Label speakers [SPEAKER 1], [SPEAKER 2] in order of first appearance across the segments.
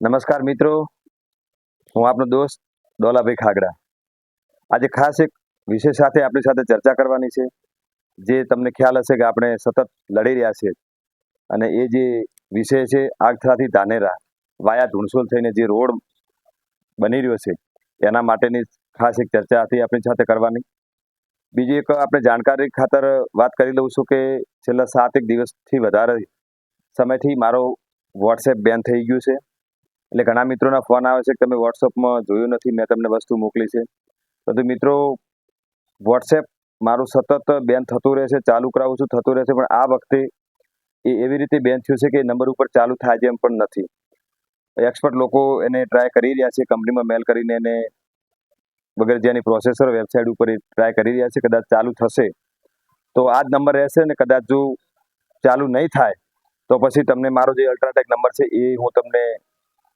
[SPEAKER 1] નમસ્કાર મિત્રો. હું આપનો દોસ્ત દોલાભાઈ ખાગડા. આજે ખાસ એક વિષય સાથે આપણી સાથે ચર્ચા કરવાની છે. જે તમને ખ્યાલ હશે કે આપણે સતત લડી રહ્યા છીએ. અને એ જે વિષય છે, આગથરાથી ધાનેરા, વાયા ધુણસોલ થઈને જે રોડ બની રહ્યો છે, એના માટેની ખાસ એક ચર્ચા હતી આપણી સાથે કરવાની. બીજી એક આપણે જાણકારી ખાતર વાત કરી લઉં છું કે છેલ્લા સાત એક દિવસથી વધારે સમયથી મારો વોટ્સએપ બેન થઈ ગયું છે. એટલે ઘણા મિત્રોના ફોન આવે છે કે તમે વોટ્સઅપમાં જોયું નથી, મેં તમને વસ્તુ મોકલી છે. પરંતુ મિત્રો વોટ્સએપ મારું સતત બેન થતું રહેશે ચાલુ કરાવું છું, થતું રહેશે પણ આ વખતે એ એવી રીતે બેન થયું છે કે નંબર ઉપર ચાલુ થાય જેમ પણ નથી. એક્સપર્ટ લોકો એને ટ્રાય કરી રહ્યા છે, કંપનીમાં મેલ કરીને એને વગેરે જેની પ્રોસેસર વેબસાઇટ ઉપર ટ્રાય કરી રહ્યા છે, કદાચ ચાલુ થશે. તો આ જ નંબર રહેશે ને કદાચ જો ચાલુ નહીં થાય, તો પછી તમને મારો જે અલ્ટ્રાટેક નંબર છે એ હું તમને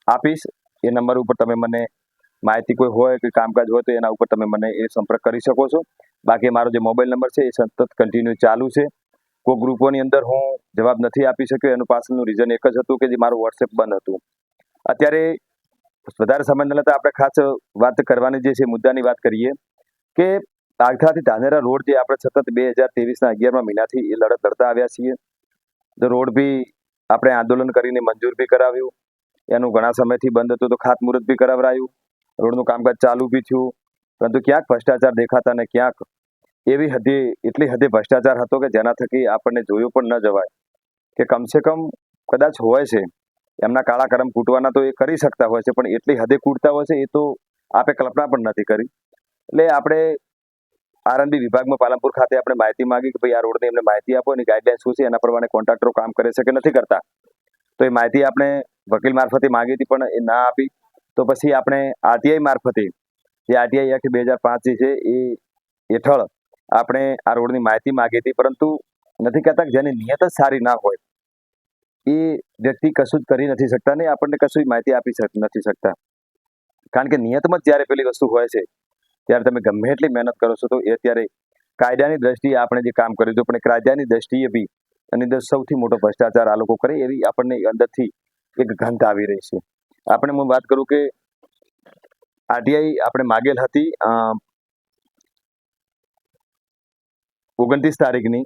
[SPEAKER 1] આપીશ. એ નંબર ઉપર તમે મને માહિતી કોઈ હોય કોઈ કામકાજ હોય તો એના ઉપર તમે મને એ સંપર્ક કરી શકો છો. બાકી મારો જે મોબાઈલ નંબર છે એ સતત કન્ટિન્યુ ચાલુ છે. કોઈ ગ્રુપોની અંદર હું જવાબ નથી આપી શક્યો. એનું પાછળનું રીઝન એક જ હતું કે જે મારું વોટ્સએપ બંધ હતું. અત્યારે વધારે સમય ન લેતા આપણે ખાસ વાત કરવાની જે છે મુદ્દાની વાત કરીએ કે આગથાથી ધાનેરા રોડ જે આપણે સતત બે હજાર ત્રેવીસના અગિયારમાં મહિનાથી એ લડત લડતા આવ્યા છીએ. રોડ બી આપણે આંદોલન કરીને મંજૂર બી કરાવ્યું. એનું ઘણા સમયથી બંધ હતું તો ખાતમુહૂર્ત બી કરાવરાયું. રોડનું કામકાજ ચાલુ બી થયું. પરંતુ ક્યાંક ભ્રષ્ટાચાર દેખાતા ને ક્યાંક એવી હદે, એટલી હદે ભ્રષ્ટાચાર હતો કે જેના થકી આપણને જોયું પણ ન જવાય. કે કમસે કમ કદાચ હોય છે. એમના કાળા કરમ કૂટવાના તો એ કરી શકતા હોય છે, પણ એટલી હદે કૂટતા હોય છે એ તો આપે કલ્પના પણ નથી કરી. એટલે આપણે આરએનબી વિભાગમાં પાલનપુર ખાતે આપણે માહિતી માંગી કે ભાઈ આ રોડની એમને માહિતી આપો, એની ગાઈડલાઈન શું છે, એના પ્રમાણે કોન્ટ્રાક્ટરો કામ કરે છે કે નથી કરતા. તો એ માહિતી આપણે વકીલ મારફતે માગી હતી, પણ એ ના આપી. તો પછી આપણે આરટીઆઈ મારફતે, જે આરટીઆઈ એક્ટ બે હજાર પાંચ જે છે, એ હેઠળ આપણે આ રોડની માહિતી માગી હતી, પરંતુ નથી કહેતા જેની નિયત જ સારી ના હોય, એ વ્યક્તિ કશું જ કરી નથી શકતા ને આપણને કશું માહિતી આપી નથી શકતા. કારણ કે નિયતમાં જ જ્યારે પેલી વસ્તુ હોય છે, ત્યારે તમે ગમે એટલી મહેનત કરો છો, તો એ ત્યારે કાયદાની દ્રષ્ટિએ આપણે જે કામ કર્યું હતું, પણ કાયદાની દ્રષ્ટિએ બી એની અંદર સૌથી મોટો ભ્રષ્ટાચાર આ લોકો કરે, એવી આપણને અંદરથી એક ગંધ આવી રહી છે. આપણે હું વાત કરું કે આરટીઆઈ આપણે માગેલ હતી ઓગણત્રીસ તારીખની.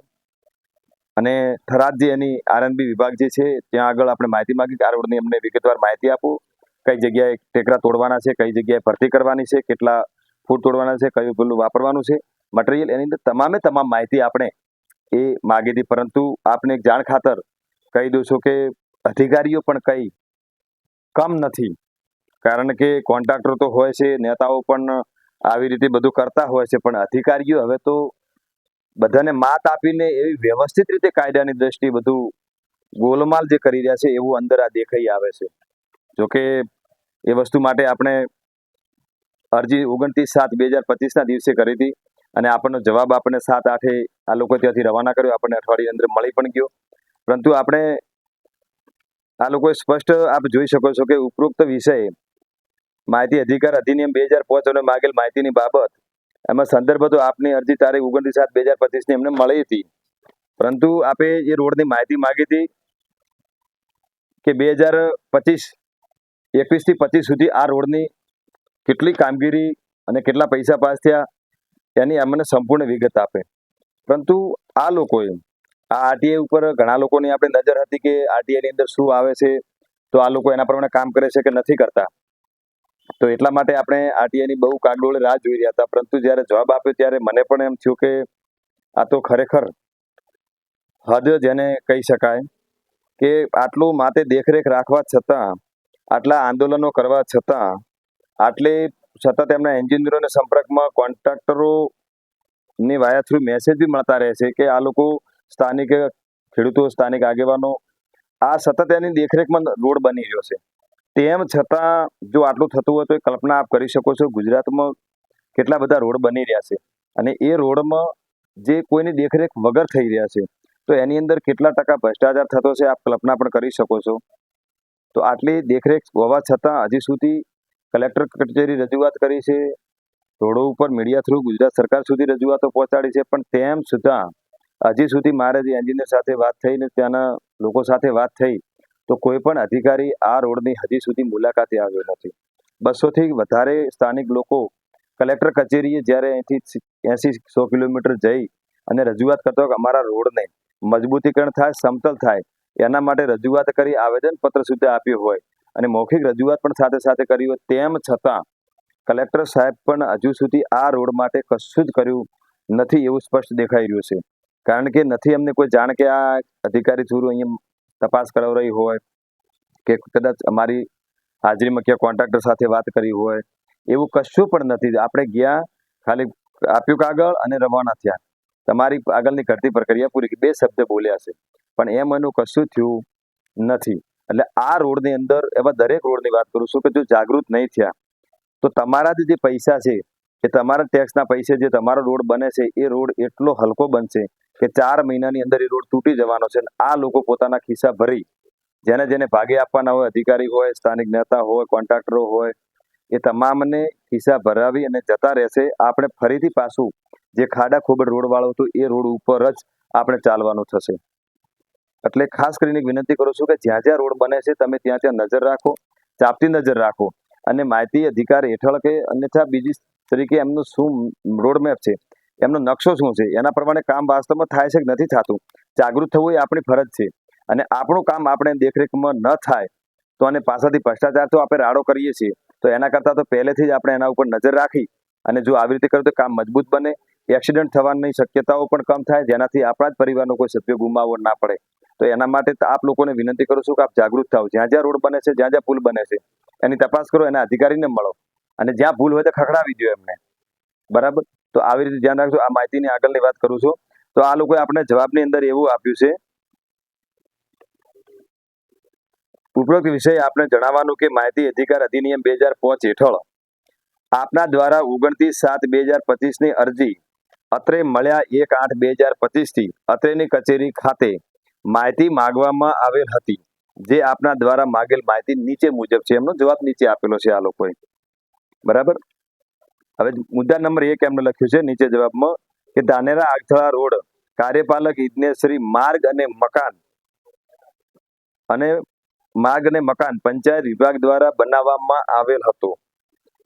[SPEAKER 1] અને થરાદ જે એની આરએનબી વિભાગ જે છે, ત્યાં આગળ આપણે માહિતી માગી કે આ રોડની અમને વિગતવાર માહિતી આપો. કઈ જગ્યાએ ટેકરા તોડવાના છે, કઈ જગ્યાએ ભરતી કરવાની છે, કેટલા ફૂટ તોડવાના છે, કયું પેલું વાપરવાનું છે. મટીરિયલ એની અંદર તમામે તમામ માહિતી આપણે એ માગી હતી. પરંતુ આપને એક જાણ ખાતર કહી દઉં છું કે અધિકારીઓ પણ કંઈ કમ નથી. કારણ કે કોન્ટ્રાક્ટર તો હોય છે, નેતાઓ પણ આવી રીતે બધું કરતા હોય છે, પણ અધિકારીઓ હવે તો બધાને માત આપીને એવી વ્યવસ્થિત રીતે કાયદાની દ્રષ્ટિએ બધું ગોલમાલ જે કરી રહ્યા છે, એવું અંદર આ દેખાઈ આવે છે. જોકે એ વસ્તુ માટે આપણે અરજી ઓગણત્રીસ સાત બે હજાર પચીસના દિવસે કરી હતી અને આપણનો જવાબ આપણને સાત આઠે આ લોકો ત્યાંથી રવાના કર્યો, આપણને અઠવાડિયા અંદર મળી પણ ગયો. પરંતુ આપણે આ લોકોએ સ્પષ્ટ આપ જોઈ શકો છો કે ઉપરોક્ત વિષય, માહિતી અધિકાર અધિનિયમ બે હજાર પાંચ અને માગેલ માહિતીની બાબત, એમાં સંદર્ભ હતો આપની અરજી તારીખ ઓગણત્રીસ સાત બે હજાર પચીસની એમને મળી હતી. પરંતુ આપે એ રોડની માહિતી માગી હતી કે બે હજાર પચીસ એકવીસથી પચીસ સુધી આ રોડની કેટલી કામગીરી અને કેટલા પૈસા પાસ થયા, એની અમને સંપૂર્ણ વિગત આપે. પરંતુ આ લોકોએ આ આરટીઆઈ ઉપર ઘણા લોકોની આપણે નજર હતી કે આરટીઆઈની અંદર શું આવે છે, તો આ લોકો એના પ્રમાણે કામ કરે છે કે નથી કરતા. તો એટલા માટે આપણે આરટીઆઈની બહુ કાગડોળે રાહ જોઈ રહ્યા હતા. પરંતુ જ્યારે જવાબ આપ્યો ત્યારે મને પણ એમ થયું કે આ તો ખરેખર હદ જેને કહી શકાય કે આટલું માટે દેખરેખ રાખવા છતાં, આટલા આંદોલનો કરવા છતાં, આટલે સતત એમના એન્જિનિયરોના સંપર્કમાં કોન્ટ્રાક્ટરો ની વાયા થ્રુ મેસેજ બી મળતા રહે છે કે આ લોકો સ્થાનિક ખેડૂતો, સ્થાનિક આગેવાનો આ સતત એની દેખરેખમાં રોડ બની રહ્યો છે. તેમ છતાં જો આટલું થતું હોય તો એ કલ્પના આપ કરી શકો છો ગુજરાતમાં કેટલા બધા રોડ બની રહ્યા છે અને એ રોડમાં જે કોઈની દેખરેખ વગર થઈ રહ્યા છે, તો એની અંદર કેટલા ટકા ભ્રષ્ટાચાર થતો છે આપ કલ્પના પણ કરી શકો છો. તો આટલી દેખરેખ હોવા છતાં હજી સુધી કલેક્ટર કચેરી રજૂઆત કરી છે. રોડો ઉપર મીડિયા થ્રુ ગુજરાત સરકાર સુધી રજૂઆતો પહોંચાડી છે, પણ તેમ છતાં હજી સુધી મારે જે એન્જિનિયર સાથે વાત થઈ ને ત્યાંના લોકો સાથે વાત થઈ, તો કોઈ પણ અધિકારી આ રોડની હજી સુધી મુલાકાતે આવ્યો નથી. બસોથી વધારે સ્થાનિક લોકો કલેક્ટર કચેરીએ જ્યારે અહીંથી એસી સો કિલોમીટર જઈ અને રજૂઆત કરતો કે અમારા રોડને મજબૂતીકરણ થાય, સમતલ થાય, એના માટે રજૂઆત કરી, આવેદનપત્ર સુધી આપ્યું હોય અને મૌખિક રજૂઆત પણ સાથે સાથે કરી હોય, તેમ છતાં કલેક્ટર સાહેબ પણ હજુ સુધી આ રોડ માટે કશું જ કર્યું નથી એવું સ્પષ્ટ દેખાઈ રહ્યું છે. કારણ કે નથી એમને કોઈ જાણ કે આ અધિકારી થ્રુ અહીંયા તપાસ કરાવરાઈ હોય કે કદાચ અમારી હાજરીમાં ક્યાં કોન્ટ્રાક્ટર સાથે વાત કરી હોય, એવું કશું પણ નથી. આપણે ગયા, ખાલી આપ્યું કાગળ અને રવાના થયા. તમારી આગળની ઘટતી પ્રક્રિયા પૂરી. બે શબ્દ બોલ્યા છે. પણ એમ એનું કશું થયું નથી. એટલે આ રોડની અંદર, એવા દરેક રોડની વાત કરું છું કે જો જાગૃત નહીં થયા, તો તમારા જે પૈસા છે એ તમારા ટેક્સના પૈસે જે તમારો રોડ બને છે, એ રોડ એટલો હલકો બનશે કે ચાર મહિનાની અંદર એ રોડ તૂટી જવાનો છે અને આ લોકો પોતાના ખિસ્સા ભરી. જેને જેને ભાગે આપવાના હોય, અધિકારી હોય, સ્થાનિક નેતા હોય, કોન્ટ્રાક્ટરો હોય, એ તમામને ખિસ્સા ભરાવી અને જતા રહેશે. આપણે ફરીથી પાછું જે ખાડા ખોબડ રોડવાળો હતો, એ રોડ ઉપર જ આપણે ચાલવાનું થશે. એટલે ખાસ કરીને વિનંતી કરું છું કે જ્યાં જ્યાં રોડ બને છે, તમે ત્યાં ત્યાં નજર રાખો ચાપતી નજર રાખો. અને માહિતી અધિકાર હેઠળ કે અન્યથા બીજી તરીકે એમનું શું રોડ મેપ છે એમનો નકશો શું છે? એના પ્રમાણે કામ વાસ્તવમાં થાય છે કે નથી થતું? જાગૃત થવું એ આપણી ફરજ છે. અને આપણું કામ આપણે દેખરેખમાં ન થાય, તો અને પાછળથી ભ્રષ્ટાચાર તો આપણે રાડો કરીએ છીએ. તો એના કરતાં તો પહેલેથી જ આપણે એના ઉપર નજર રાખી અને જો આવી રીતે કરું તો કામ મજબૂત બને. એક્સિડન્ટ થવાની શક્યતાઓ પણ કમ થાય, જેનાથી આપણા જ પરિવારનો કોઈ સભ્ય ગુમાવવો ના પડે. તો એના માટે આપ લોકોને વિનંતી કરું છું કે આપ જાગૃત થાઓ. જ્યાં જ્યાં રોડ બને છે, જ્યાં જ્યાં પુલ બને છે, એની તપાસ કરો, એના અધિકારીને મળો. અને જ્યાં ભૂલ હોય તો ખખડાવી દો એમને. બરાબર? તો આવી રીતે ધ્યાન રાખજો. આ માહિતીની આગળની વાત કરું છું. તો આ લોકોએ આપણે જવાબની અંદર એવું આપ્યું છે. ઉપરોક્ત વિષય આપણે જણાવવાનું કે માહિતી અધિકાર અધિનિયમ બે હજાર પાંચ હેઠળ આપના દ્વારા ઓગણત્રીસ સાત બે હજાર પચીસની અરજી અત્રે મળ્યા એક આઠ બે હજાર પચીસથી અત્રેની કચેરી ખાતે માહિતી માગવામાં આવેલ હતી. જે આપના દ્વારા માગેલ માહિતી નીચે મુજબ છે. એમનો જવાબ નીચે આપેલો છે આ લોકોએ. બરાબર? હવે મુદ્દા નંબર એક એમને લખ્યું છે નીચે જવાબમાં કે ધાનેરા આગથળા રોડ કાર્યપાલક ઇજનેરશ્રી માર્ગ અને મકાન અને માર્ગ અને મકાન પંચાયત વિભાગ દ્વારા બનાવવામાં આવેલ હતો.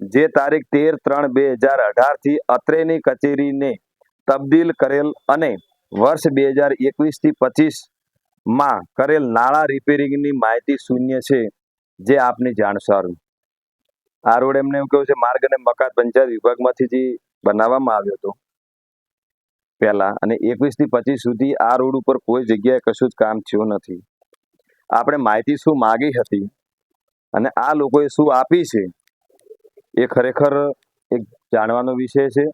[SPEAKER 1] જે તારીખ તેર ત્રણ બે હજાર અઢારથી અત્રેની કચેરીને તબદીલ કરેલ અને વર્ષ બે હજાર એકવીસથી પચીસમાં કરેલ નાણાં રિપેરિંગની માહિતી શૂન્ય છે, જે આપની જાણ સારું. આ રોડ એમને એમ કહ્યું છે, માર્ગ અને મકાન પંચાયત વિભાગમાંથી જે બનાવવામાં આવ્યો હતો, પહેલા અને એકવીસથી પચીસ સુધી આ રોડ ઉપર કોઈ જગ્યાએ કશું જ કામ થયું નથી. આપણે માહિતી શું માગી હતી અને આ લોકોએ શું આપી છે, એ ખરેખર એક જાણવાનો વિષય છે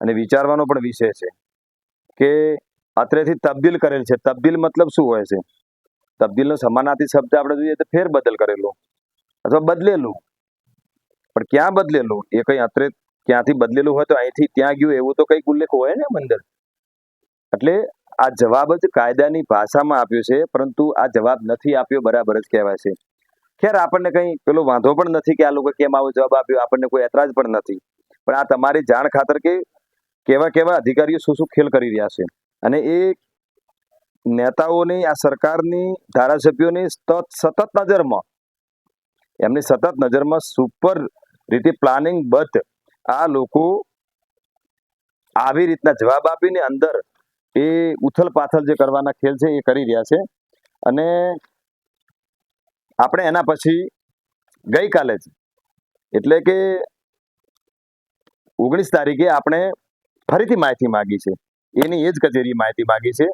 [SPEAKER 1] અને વિચારવાનો પણ વિષય છે કે અત્રેથી તબદીલ કરેલ છે. તબદીલ મતલબ શું હોય છે? તબદીલનો સમાનાર્થી શબ્દ આપણે જોઈએ તો ફેરબદલ કરેલો અથવા બદલેલું. પણ ક્યાં બદલેલું? એ કઈ અત્રે ક્યાંથી બદલેલું હોય તો અહીંથી ત્યાં ગયું, એવું તો કંઈક ઉલ્લેખ હોય ને અંદર એટલે આ જવાબ જ કાયદાની ભાષામાં આપ્યો છે, પરંતુ આ જવાબ નથી આપ્યો, બરાબર જ કહેવાય છે. ખેર, આપણને કંઈ પેલો વાંધો પણ નથી કે આ લોકો કેમ આવો જવાબ આપ્યો, આપણને કોઈ એતરાજ પણ નથી. પણ આ તમારી જાણ ખાતર કે કેવા કેવા અધિકારીઓ શું શું ખેલ કરી રહ્યા છે. અને એ નેતાઓની, આ સરકારની ધારાસભ્યોની સતત નજરમાં, એમની સતત નજરમાં સુપર રીતે પ્લાનિંગ બદ્ધ. આ લોકો આવી રીતના જવાબ આપીને અંદર એ ઉથલ પાથલ જે કરવાના ખેલ છે એ કરી રહ્યા છે. અને આપણે એના પછી ગઈકાલે જ, એટલે કે ઓગણીસ તારીખે આપણે ફરીથી માહિતી માગી છે. એની એ જ કચેરી માહિતી માગી છે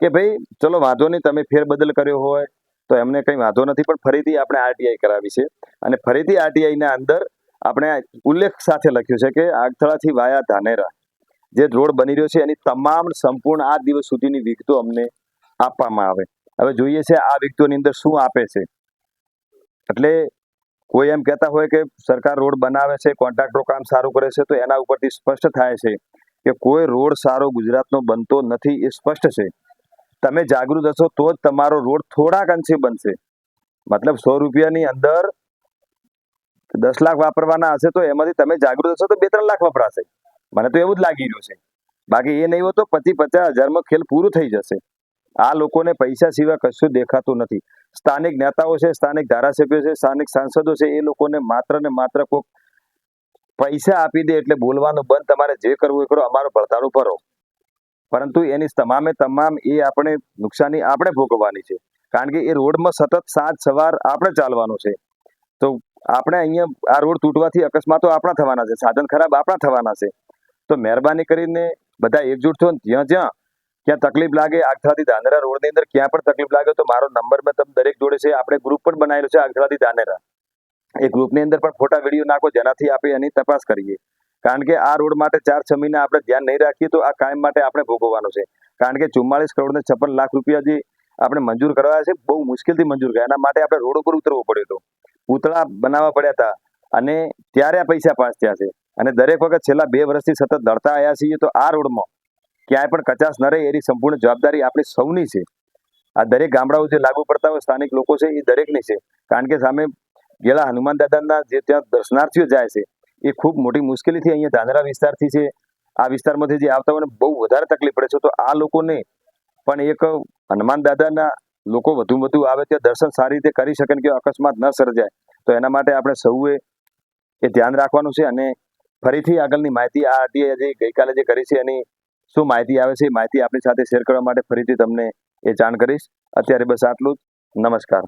[SPEAKER 1] કે ભાઈ, ચલો વાંધો નહીં, તમે ફેરબદલ કર્યો હોય તો એમને કંઈ વાંધો નથી, પણ ફરીથી આપણે આરટીઆઈ કરાવી છે. અને ફરીથી આરટીઆઈ ના અંદર આપણે ઉલ્લેખ સાથે લખ્યું છે કે આગથળાથી વાયા ધાનેરા, જે રોડ બની રહ્યો છે, એની તમામ સંપૂર્ણ આ દિવસ સુધીની વિગતો અમને આપવામાં આવે. હવે જોઈએ છે આ વિગતોની અંદર શું આપે છે. એટલે કોઈ એમ કહેતા હોય કે સરકાર રોડ બનાવે છે, કોન્ટ્રાક્ટરો કામ સારું કરે છે, તો એના ઉપરથી સ્પષ્ટ થાય છે કે કોઈ રોડ સારો ગુજરાતનો બનતો નથી એ સ્પષ્ટ છે. તમે જાગૃત હશો તો જ તમારો રોડ થોડાક અંશે બનશે. મતલબ સો રૂપિયાની અંદર દસ લાખ વાપરવાના હશે તો એમાંથી તમે જાગૃત હશો તો બે ત્રણ લાખ વપરાશે. મને તો એવું જ લાગી રહ્યું છે. બાકી એ નહીં હોય તો પચીસ પચાસ હજારમાં ખેલ પૂરું થઈ જશે. આ લોકોને પૈસા સિવાય કશું દેખાતું નથી. સ્થાનિક નેતાઓ છે, સ્થાનિક ધારાસભ્યો છે, સ્થાનિક સાંસદો છે, એ લોકોને માત્ર ને માત્ર કોઈક પૈસા આપી દે એટલે બોલવાનું બંધ તમારે જે કરવું એ કરો, અમારો ભરતાળું ભરો પરંતુ એની તમામે તમામ એ આપણે નુકસાની આપણે ભોગવવાની છે. કારણ કે એ રોડમાં સતત સાંજ સવાર આપણે ચાલવાનું છે. તો આપણે અહીંયા આ રોડ તૂટવાથી અકસ્માતો આપણા થવાના છે, સાધન ખરાબ આપણા થવાના છે. તો મહેરબાની કરીને બધા એકજૂટ થો જ્યાં જ્યાં ક્યાં તકલીફ લાગે આગથવાથી ધાનેરા રોડની અંદર ક્યાં પણ તકલીફ લાગે તો મારો નંબર મેં તમે દરેક જોડે છે, આપણે ગ્રુપ પણ બનાવેલું છે આગથવાથી ધાનેરા. એ ગ્રુપની અંદર પણ ફોટા વીડિયો નાખો, જેનાથી આપણે એની તપાસ કરીએ. કારણ કે આ રોડ માટે ચાર છ મહિના આપણે ધ્યાન નહીં રાખીએ તો આ કાયમ માટે આપણે ભોગવવાનું છે. કારણ કે ચુમ્માળીસ કરોડ ને છપ્પન લાખ રૂપિયા જે આપણે મંજૂર કરવા છે, બહુ મુશ્કેલથી મંજૂર કર્યા. એના માટે આપણે રોડ ઉપર ઉતરવું પડ્યું હતું. પૂતળા બનાવવા પડ્યા હતા અને ત્યારે આ પૈસા પાસ થયા છે. અને દરેક વખત છેલ્લા બે વર્ષથી સતત દળતા આવ્યા છીએ તો આ રોડમાં ક્યાંય પણ કચાશ ન રહે એની સંપૂર્ણ જવાબદારી આપણી સૌની છે. આ દરેક ગામડાઓ જે લાગુ પડતા હોય, સ્થાનિક લોકો છે, એ દરેકની છે. કારણ કે સામે ગેલા હનુમાન દાદાના જે ત્યાં દર્શનાર્થીઓ જાય છે, એ ખૂબ મોટી મુશ્કેલીથી અહીંયા ધાનેરા વિસ્તારથી છે. આ વિસ્તારમાંથી જે આવતા હોય બહુ વધારે તકલીફ પડે છે, તો આ લોકોને પણ એક હનુમાન દાદાના લોકો વધુ વધુ આવે ત્યાં દર્શન સારી રીતે કરી શકે કે અકસ્માત ન સર્જાય. તો એના માટે આપણે સૌએ એ ધ્યાન રાખવાનું છે અને ફરીથી આગળની માહિતી આ આરટીઆઈ જે ગઈકાલે જે કરી છે એની શું માહિતી આવે છે માહિતી આપણી સાથે શેર કરવા માટે ફરીથી તમને એ જાણ કરીશ. અત્યારે બસ આટલું જ. નમસ્કાર.